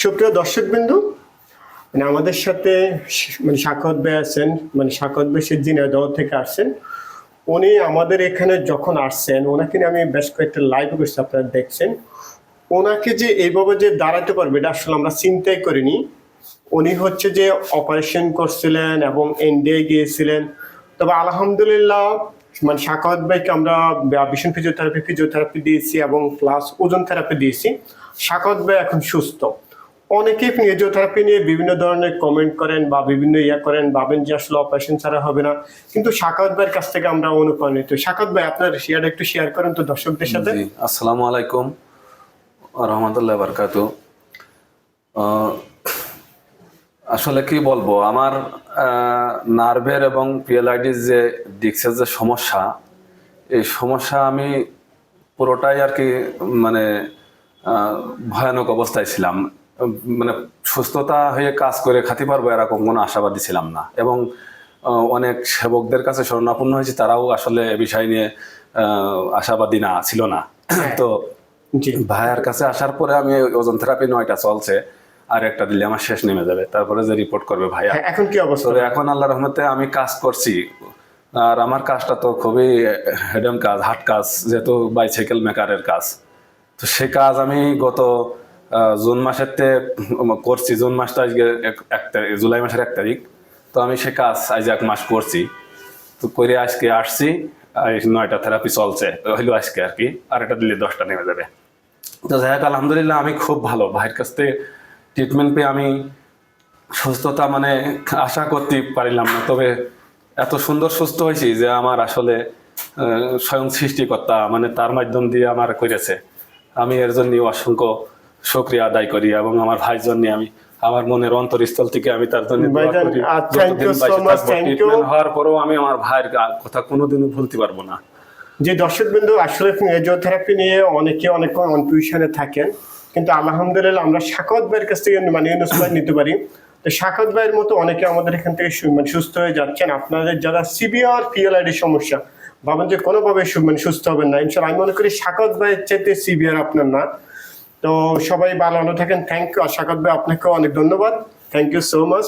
সুপ্রিয় দর্শকবিন্দু মানে আমাদের সাথে মানে সাকত ভাই আছেন মানে সাকত ভাই সে থেকে আসছেন। উনি আমাদের এখানে যখন আসছেন, ওনাকে নিয়ে আমি বেশ কয়েকটা লাইভ করছি, আপনারা দেখছেন। ওনাকে যে এইভাবে যে দাঁড়াতে পারবে, এটা আসলে আমরা চিন্তাই করিনি। উনি হচ্ছে যে অপারেশন করছিলেন এবং ইন্ডিয়ায় গিয়েছিলেন। তবে আলহামদুলিল্লাহ মানে সাকাওয়াত ভাইকে আমরা ভীষণ ফিজিওথেরাপি ফিজিওথেরাপি দিয়েছি এবং প্লাস ওজন থেরাপি দিয়েছি। সাকাওয়াত ভাই এখন সুস্থ। অনেকে ফিজিওথেরাপি নিয়ে বিভিন্ন ধরনের কমেন্ট করেন বা বিভিন্ন ইয়া করেন, ভাবেন যে আসলে অপারেশন ছাড়া হবে না। কিন্তু সাকাওয়াত ভাইয়ের কাছ থেকে আমরা অনুপ্রাণিত। সাকাওয়াত ভাই, আপনার শেয়ারটা একটু শেয়ার করেন তো দর্শকদের সাথে। আসসালামু আলাইকুম। রহমতুল্লাহ বারকাত আসলে কি বলব, আমার নার্ভের এবং পিএলআইডির যে ডিক্সের যে সমস্যা, এই সমস্যা আমি পুরোটাই আর কি মানে ভয়ানক অবস্থায় ছিলাম। মানে সুস্থতা হয়ে কাজ করে খাতে পারব এরকম কোনো আশাবাদী ছিলাম না। এবং অনেক সেবকদের কাছে শরণাপন্ন হয়েছে তারাও আসলে এ বিষয় নিয়ে আশাবাদী না ছিল না। তো জি। ভাইয়ার কাছে আসার পরে আমি ওজন থেরাপি নয়টা চলছে আর একটা দিলে আমার শেষ নেমে যাবে তারপরে যে রিপোর্ট করবে ভাইয়া। হ্যাঁ, এখন কি অবস্থা? এখন আল্লাহ রহমতে আমি কাজ করছি আর আমার কাজটা তো খুবই হেডেম কাজ হার্ড কাজ যেহেতু বাইসাইকেল মেকারের কাজ। তো সে কাজ আমি গত জুন মাসের তে করছি। জুন মাসটা আজকে এক- তারিখ, জুলাই মাসের এক তারিখ। তো আমি সে কাজ আজ এক মাস করছি। তো করে আজকে আসছি নয়টা থেরাপি চলছে। হইল আজকে আর কি। আর এটা দিলে দশটা নেমে যাবে। তো যাই হোক, আলহামদুলিল্লাহ আমি খুব ভালো। ভাইয়ের কাছ থেকে ট্রিটমেন্ট পেয়ে আমি সুস্থতা মানে আশা করতে পারিলাম না। তবে এত সুন্দর সুস্থ হয়েছি যে আমার আসলে স্বয়ং সৃষ্টিকর্তা মানে তার মাধ্যম দিয়ে আমার করেছে আমি এর জন্য অসংখ্য শুক্রিয়া আদায় করি এবং আমার ভাইয়ের জন্য আমি আমার মনের অন্তরস্থল থেকে আমি তার জন্য হওয়ার পরেও আমি আমার ভাইয়ের কথা কোনোদিনও ভুলতে পারব না। যে দর্শকবৃন্দ আসলে ফিজিওথেরাপি নিয়ে অনেকে অনেক কনফিউশনে থাকেন কিন্তু আলহামদুলিল্লাহ আমরা শাকত ভাইয়ের কাছ থেকে মানে ইনস্পায়ার নিতে পারি। তো শাকত ভাইয়ের মতো অনেকে আমাদের এখান থেকে মানে সুস্থ হয়ে যাচ্ছেন। আপনাদের যারা সিভিআর পিএলআইডি সমস্যা ভাবেন যে কোনোভাবে মানে সুস্থ হবেন না। ইনশাল্লাহ আমি মনে করি শাকত ভাইয়ের চাইতে সিভিআর আপনার না। তো সবাই ভালো থাকেন। থ্যাংক ইউ আশা করবে ভাই আপনাকেও অনেক ধন্যবাদ। Thank you so much